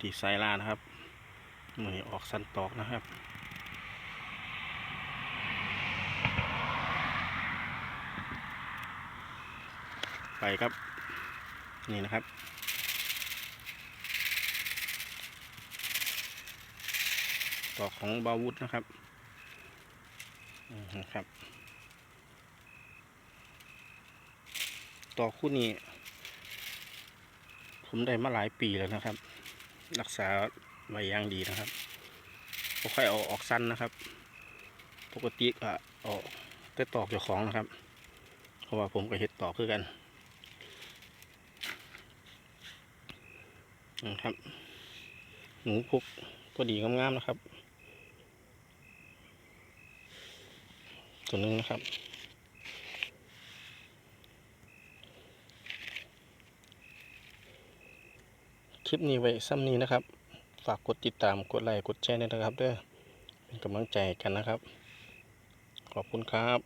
ตีไซล่านะครับมือออกสันตอกนะครับไปครับ นี่นะครับ ตอกของบาวุธนะครับนะครับ ตอกคู่นี้ ผมได้มาหลายปีแล้วนะครับ รักษาไว้อย่างดีนะครับก็ค่อยเอาออกสั้นนะครับ ปกติก็เอาแต่ตอกเจ้าของนะครับ เพราะว่าผมก็เห็ดตอกคือกันนะครับ หนูพุกตัวดีงามๆนะครับ ตัวนึงนะครับ คลิปนี้ไว้ซ้ำนี้นะครับ ฝากกดติดตามกดไลค์กดแชร์ด้วยนะครับเด้อเป็นกำลังใจกันนะครับ ขอบคุณครับ